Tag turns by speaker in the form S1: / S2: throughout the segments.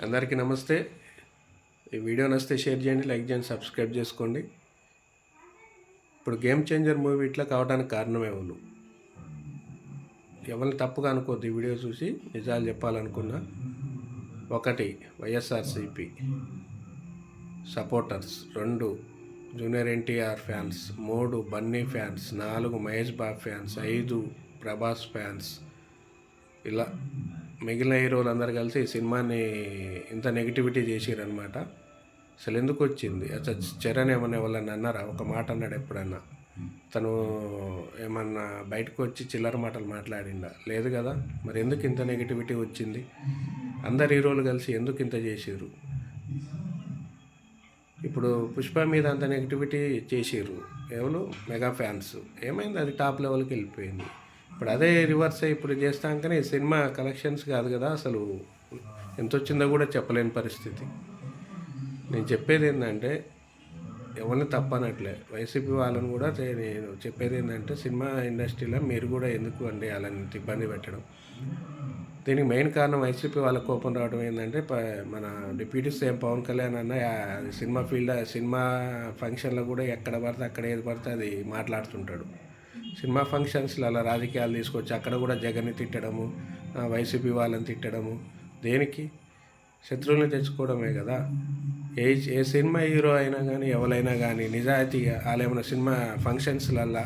S1: అందరికీ నమస్తే. ఈ వీడియో నచ్చితే షేర్ చేయండి లైక్ చేయండి సబ్స్క్రైబ్ చేసుకోండి. ఇప్పుడు గేమ్ చేంజర్ మూవీ ఇట్లా కావడానికి కారణం ఎవరు ఎవరిని తప్పుగా అనుకోద్దు ఈ వీడియో చూసి నిజాలు చెప్పాలనుకున్నా ఒకటి వైఎస్ఆర్సిపి సపోర్టర్స్ రెండు జూనియర్ ఎన్టీఆర్ ఫ్యాన్స్ మూడు బన్నీ ఫ్యాన్స్ నాలుగు మహేష్ బాబు ఫ్యాన్స్ ఐదు ప్రభాస్ ఫ్యాన్స్ ఇలా మిగిలిన హీరోలు అందరు కలిసి ఈ సినిమాని ఇంత నెగిటివిటీ చేసిరనమాట అసలు ఎందుకు వచ్చింది? అసలు చరణ్ ఏమన్నా ఎవరన్నా అన్నారా? ఒక మాట అన్నాడు ఎప్పుడన్నా? తను ఏమన్నా బయటకు వచ్చి చిల్లర మాటలు మాట్లాడిండా లేదు కదా? మరి ఎందుకు ఇంత నెగిటివిటీ వచ్చింది? అందరు హీరోలు కలిసి ఎందుకు ఇంత చేసిర్రు? ఇప్పుడు పుష్ప మీద అంత నెగిటివిటీ చేసిర్రు ఎవరు? Mega fans. ఏమైంది? అది టాప్ లెవెల్కి వెళ్ళిపోయింది. ఇప్పుడు అదే రివర్స్ ఇప్పుడు చేస్తాం కానీ సినిమా కలెక్షన్స్ కాదు కదా అసలు. ఎంత వచ్చిందో కూడా చెప్పలేని పరిస్థితి. నేను చెప్పేది ఏంటంటే ఎవరిని తప్పనట్లే. వైసీపీ వాళ్ళని కూడా నేను చెప్పేది ఏంటంటే సినిమా ఇండస్ట్రీలో మీరు కూడా ఎందుకు అండి వాళ్ళని ఇబ్బంది పెట్టడం? దీనికి మెయిన్ కారణం వైసీపీ వాళ్ళ కోపం రావడం ఏంటంటే ప- మన డిప్యూటీ సీఎం పవన్ కళ్యాణ్ అన్న సినిమా ఫీల్డ్ సినిమా ఫంక్షన్లో కూడా ఎక్కడ పడితే అక్కడ ఏది పడితే అది మాట్లాడుతుంటాడు. సినిమా ఫంక్షన్స్లో అలా రాజకీయాలు తీసుకొచ్చి అక్కడ కూడా జగన్ని తిట్టడము వైసీపీ వాళ్ళని తిట్టడము దేనికి? శత్రువులను తెచ్చుకోవడమే కదా. ఏ ఏ సినిమా హీరో అయినా కానీ ఎవరైనా కానీ నిజాయితీగా వాళ్ళు ఏమైనా సినిమా ఫంక్షన్స్లల్లా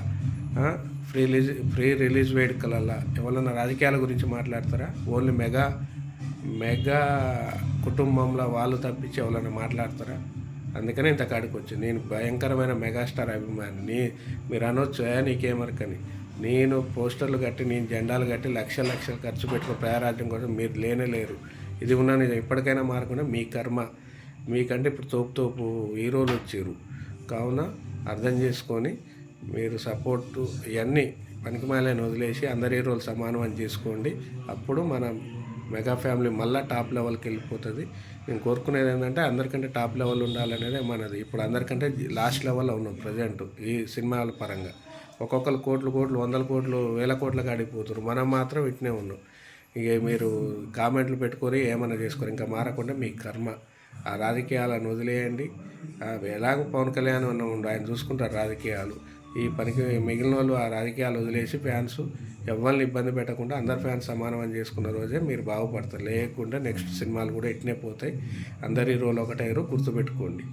S1: ఫ్రీ రిలీజ్ ఫ్రీ రిలీజ్ వేడుకలల్లా ఎవరైనా రాజకీయాల గురించి మాట్లాడతారా? ఓన్లీ మెగా మెగా కుటుంబంలో వాళ్ళు తప్పించి ఎవరైనా మాట్లాడతారా? అందుకనే ఇంత కాడికి వచ్చి నేను భయంకరమైన మెగాస్టార్ అభిమాని. నీ మీరు అనొచ్చు నీకేమరకని. నేను పోస్టర్లు కట్టి నేను జెండాలు కట్టి లక్ష లక్షలు ఖర్చు పెట్టుకుని ప్రయారాజ్యం కోసం మీరు లేనే లేరు. ఇది ఉన్నా నేను ఎప్పటికైనా మారకుండా మీ కర్మ. మీకంటే ఇప్పుడు తోపు తోపు హీరోలు వచ్చారు. కావున అర్థం చేసుకొని మీరు సపోర్టు ఇవన్నీ పనికిమాలని వదిలేసి అందరి హీరోలు సమానం అని చేసుకోండి. అప్పుడు మనం మెగా ఫ్యామిలీ మళ్ళీ టాప్ లెవెల్కి వెళ్ళిపోతుంది. నేను కోరుకునేది ఏంటంటే అందరికంటే టాప్ లెవెల్ ఉండాలనేదే మనది. ఇప్పుడు అందరికంటే లాస్ట్ లెవెల్లో ఉన్నాం ప్రజెంట్ ఈ సినిమాల పరంగా. ఒక్కొక్కరు కోట్లు కోట్లు వందల కోట్లు వేల కోట్లకు ఆడిపోతారు మనం మాత్రం ఇట్నే ఉన్నాం. ఇక మీరు కామెంట్లు పెట్టుకొని ఏమన్నా చేసుకోరు. ఇంకా మారకుండా మీ కర్మ. ఆ రాజకీయాలను వదిలేయండి. ఎలాగో పవన్ కళ్యాణ్ ఉన్న ఉండు ఆయన చూసుకుంటారు రాజకీయాలు. ఈ పనికి మిగిలిన వాళ్ళు ఆ రాజకీయాలు వదిలేసి ఫ్యాన్స్ ఎవరిని ఇబ్బంది పెట్టకుండా అందరు ఫ్యాన్స్ సమానం అని చేసుకున్న రోజే మీరు బాగుపడతారు. లేకుండా నెక్స్ట్ సినిమాలు కూడా ఇట్నే పోతాయి. అందరి రోల్ ఒకటే గుర్తుపెట్టుకోండి.